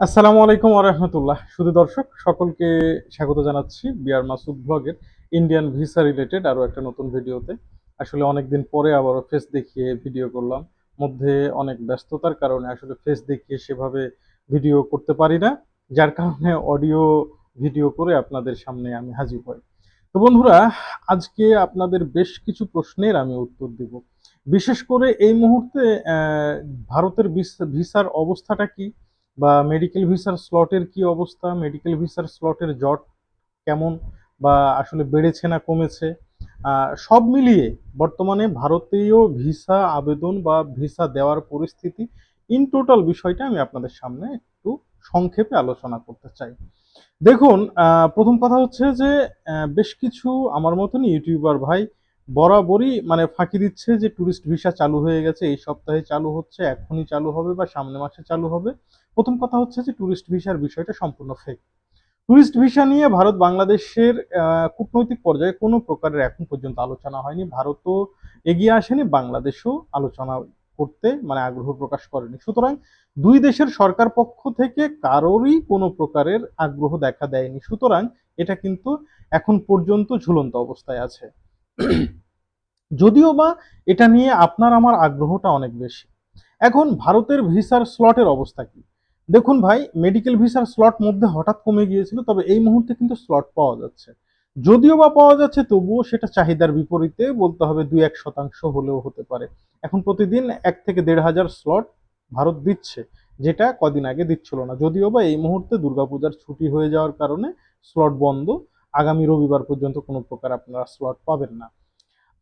আসসালামু আলাইকুম আরহামতুল্লাহ শুধু দর্শক, সকলকে স্বাগত জানাচ্ছি বিআর মাসুদ ব্লগের ইন্ডিয়ান ভিসা রিলেটেড আরও একটা নতুন ভিডিওতে। আসলে অনেকদিন পরে আবারও ফেস দেখিয়ে ভিডিও করলাম। মধ্যে অনেক ব্যস্ততার কারণে আসলে ফেস দেখিয়ে সেভাবে ভিডিও করতে পারি না। যার কারণে অডিও ভিডিও করে আপনাদের সামনে আমি হাজির হই। তো বন্ধুরা, আজকে আপনাদের বেশ কিছু প্রশ্নের আমি উত্তর দিব। বিশেষ করে এই মুহূর্তে ভারতের ভিস- ভিসার অবস্থাটা কি? বা মেডিকেল ভিসার স্লটের কি অবস্থা? মেডিকেল ভিসার স্লটের জট কেমন? বা আসলে বেড়েছে না কমেছে? সব মিলিয়ে বর্তমানে ভারতীয় ভিসা আবেদন বা ভিসা দেওয়ার পরিস্থিতি ইন টোটাল বিষয়টা আমি আপনাদের সামনে একটু সংক্ষেপে আলোচনা করতে চাই। দেখুন প্রথম কথা হচ্ছে যে বেশ কিছু আমার মতন ইউটিউবার ভাই বরাবরই মানে ফাঁকি দিচ্ছে যে ট্যুরিস্ট ভিসা চালু হয়ে গেছে, এই সপ্তাহে চালু হচ্ছে, এখনই চালু হবে বা সামনে মাসে চালু হবে। প্রথম কথা হচ্ছে যে ট্যুরিস্ট ভিসার বিষয়টা সম্পূর্ণ ফেক ট্যুরিস্ট ভিসা নিয়ে ভারত বাংলাদেশের কূটনৈতিক পর্যায়ে কোনো প্রকারের এখন পর্যন্ত আলোচনা হয়নি। ভারতও এগিয়ে আসেনি, বাংলাদেশও আলোচনা করতে মানে আগ্রহ প্রকাশ করেনি। সুতরাং দুই দেশের সরকার পক্ষ থেকে কারোরই কোনো প্রকারের আগ্রহ দেখা দেয়নি। সুতরাং এটা কিন্তু এখন পর্যন্ত ঝুলন্ত অবস্থায় আছে। যদিও বা এটা নিয়ে আপনার আমার আগ্রহটা অনেক বেশি। এখন ভারতের ভিসার স্লটের অবস্থা কি? দেখুন ভাই মেডিকেল ভিসার স্লট মধ্যে হঠাৎ কমে গিয়েছিল, তবে এই মুহূর্তে কিন্তু স্লট পাওয়া যাচ্ছে। যদিও বা পাওয়া যাচ্ছে, তবুও সেটা চাহিদার বিপরীতে বলতে হবে দুই এক শতাংশ হলেও হতে পারে। এখন প্রতিদিন এক থেকে দেড় হাজার স্লট ভারত দিচ্ছে, যেটা কদিন আগে দিচ্ছিল না। যদিও বা এই মুহূর্তে দুর্গাপূজার ছুটি হয়ে যাওয়ার কারণে স্লট বন্ধ। আগামী রবিবার পর্যন্ত কোনো প্রকার আপনারা স্লট পাবেন না।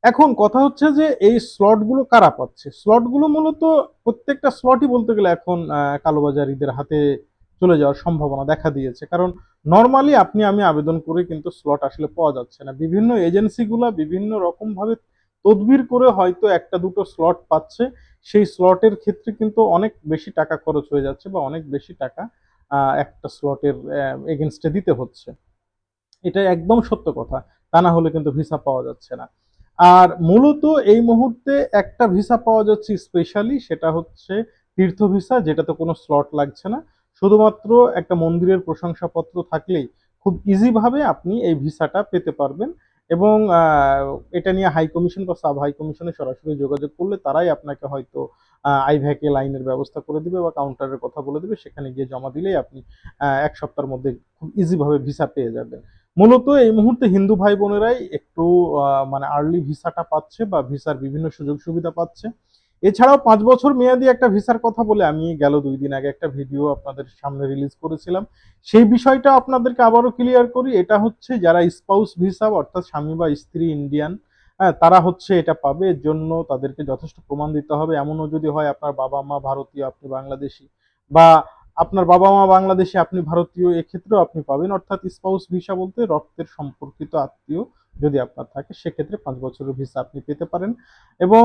এখন কথা হচ্ছে যে এই স্লটগুলো কারা পাচ্ছে? স্লটগুলো মূলত প্রত্যেকটা স্লটই বলতে গেলে এখন কালোবাজারিদের হাতে চলে যাওয়ার সম্ভাবনা দেখা দিয়েছে। কারণ নর্মালি আপনি, আমি আবেদন করে কিন্তু স্লট আসলে পাওয়া যাচ্ছে না। বিভিন্ন এজেন্সিগুলো বিভিন্ন রকমভাবে তদবির করে হয়তো একটা দুটো স্লট পাচ্ছে। সেই স্লটের ক্ষেত্রে কিন্তু অনেক বেশি টাকা খরচ হয়ে যাচ্ছে বা অনেক বেশি টাকা একটা স্লটের এগেনস্টে দিতে হচ্ছে। এটা একদম সত্য কথা। তা না হলে কিন্তু ভিসা পাওয়া যাচ্ছে না। আর মূলত এই মুহূর্তে একটা ভিসা পাওয়া যাচ্ছে স্পেশালি সেটা হচ্ছে তীর্থ ভিসা যেটাতে কোনো স্লট লাগছে না। শুধুমাত্র একটা মন্দিরের প্রশংসাপত্র থাকলেই খুব ইজিভাবে আপনি এই ভিসাটা পেতে পারবেন। এবং এটা নিয়ে হাই কমিশন বা সাব হাই কমিশনে সরাসরি যোগাযোগ করলে তারাই আপনাকে হয়তো আইভ্যাকে লাইনের ব্যবস্থা করে দিবে বা কাউন্টারের কথা বলে দিবে। সেখানে গিয়ে জমা দিলেই আপনি এক সপ্তাহের মধ্যে খুব ইজিভাবে ভিসা পেয়ে যাবেন। মূলত এই মুহূর্তে হিন্দু ভাই বোনেরাই একটু মানে আর্লি ভিসাটা পাচ্ছে বা ভিসার বিভিন্ন সুযোগ সুবিধা পাচ্ছে। এছাড়াও পাঁচ বছর মেয়াদি একটা ভিসার কথা বলে আমি গেল দুই দিন আগে একটা ভিডিও আপনাদের সামনে রিলিজ করেছিলাম। সেই বিষয়টা আপনাদেরকে আবারও ক্লিয়ার করি। এটা হচ্ছে যারা স্পাউস ভিসা অর্থাৎ স্বামী বা স্ত্রী ইন্ডিয়ান হ্যাঁ তারা হচ্ছে এটা পাবে। এর জন্য তাদেরকে যথেষ্ট প্রমাণ দিতে হবে। এমনও যদি হয় আপনার বাবা মা ভারতীয়, আপনি বাংলাদেশি বা আপনার বাবা মা বাংলাদেশে আপনি ভারতীয়, এক্ষেত্রেও আপনি পাবেন। অর্থাৎ স্পাউস ভিসা বলতে রক্তের সম্পর্কিত আত্মীয় যদি আপনার থাকে, সেক্ষেত্রে পাঁচ বছরের ভিসা আপনি পেতে পারেন। এবং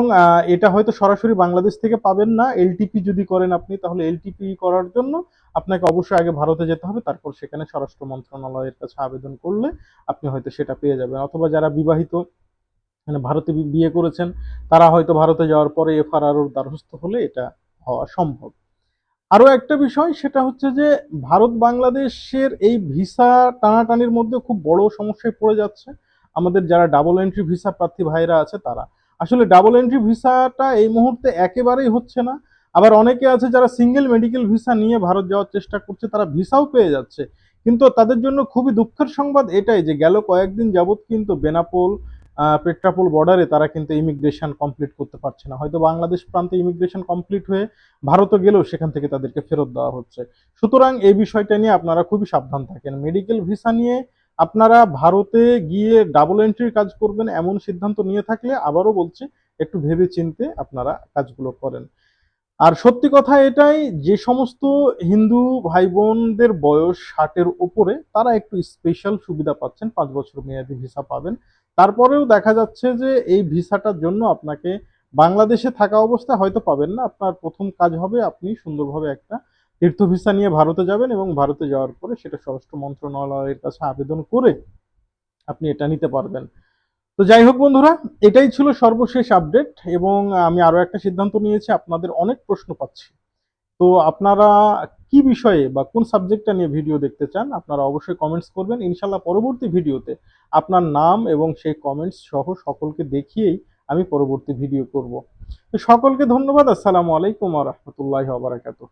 এটা হয়তো সরাসরি বাংলাদেশ থেকে পাবেন না। এলটিপি যদি করেন আপনি, তাহলে এলটিপি করার জন্য আপনাকে অবশ্যই আগে ভারতে যেতে হবে। তারপর সেখানে স্বরাষ্ট্র মন্ত্রণালয়ের কাছে আবেদন করলে আপনি হয়তো সেটা পেয়ে যাবেন। অথবা যারা বিবাহিত মানে ভারতে বিয়ে করেছেন, তারা হয়তো ভারতে যাওয়ার পরে এফআরআর দ্বারস্থ হলে এটা হওয়া সম্ভব। আরও একটা বিষয়, সেটা হচ্ছে যে ভারত বাংলাদেশের এই ভিসা টানাটানির মধ্যে খুব বড় সমস্যায় পড়ে যাচ্ছে। আমাদের যারা ডাবল এন্ট্রি ভিসা প্রার্থী ভাইরা আছে তারা। আসলে ডাবল এন্ট্রি ভিসাটা এই মুহূর্তে একেবারেই হচ্ছে না। আবার অনেকে আছে যারা সিঙ্গেল মেডিকেল ভিসা নিয়ে ভারত যাওয়ার চেষ্টা করছে, তারা ভিসাও পেয়ে যাচ্ছে। কিন্তু তাদের জন্য খুবই দুঃখের সংবাদ এটাই যে গেল কয়েকদিন যাবত কিন্তু বেনাপোল পেট্রাপোল বর্ডারে তারা কিন্তু ইমিগ্রেশন কমপ্লিট করতে পারছে না। হয়তো বাংলাদেশ প্রান্তে ইমিগ্রেশন কমপ্লিট হয়ে ভারতে গেলেও সেখান থেকে তাদেরকে ফেরত দেওয়া হচ্ছে। সুতরাং এই বিষয়টা নিয়ে আপনারা খুবই সাবধান থাকেন। মেডিকেল ভিসা নিয়ে আপনারা ভারতে গিয়ে ডাবল এন্ট্রির কাজ করবেন এমন সিদ্ধান্ত নিয়ে থাকলে আবারও বলছি, একটু ভেবে চিনতে আপনারা কাজগুলো করেন। আর সত্যি কথা এটাই, যে সমস্ত হিন্দু ভাই বোনদের বয়স ষাটের উপরে, তারা একটু স্পেশাল সুবিধা পাচ্ছেন, পাঁচ বছর মেয়াদি ভিসা পাবেন। তারপরেও দেখা যাচ্ছে যে এই ভিসাটার জন্য আপনাকে বাংলাদেশে থাকা অবস্থায় হয়তো পাবেন না। আপনার প্রথম কাজ হবে আপনি সুন্দরভাবে একটা তীর্থ ভিসা নিয়ে ভারতে যাবেন এবং ভারতে যাওয়ার পরে সেটা স্বরাষ্ট্র মন্ত্রণালয়ের কাছে আবেদন করে আপনি এটা নিতে পারবেন। তো যাই হোক বন্ধুরা, এটাই ছিল সর্বশেষ আপডেট এবং আমি আরও একটা সিদ্ধান্ত নিয়েছি, আপনাদের অনেক প্রশ্ন পাচ্ছি। তো আপনারা কি বিষয়ে বা কোন সাবজেক্টটা নিয়ে ভিডিও দেখতে চান, আপনারা অবশ্যই কমেন্টস করবেন। ইনশাল্লাহ পরবর্তী ভিডিওতে আপনার নাম এবং সেই কমেন্টস সহ সকলকে দেখিয়েই আমি পরবর্তী ভিডিও করব। সকলকে ধন্যবাদ। আসসালামু আলাইকুম রহমতুল্লাহ বারাকাতু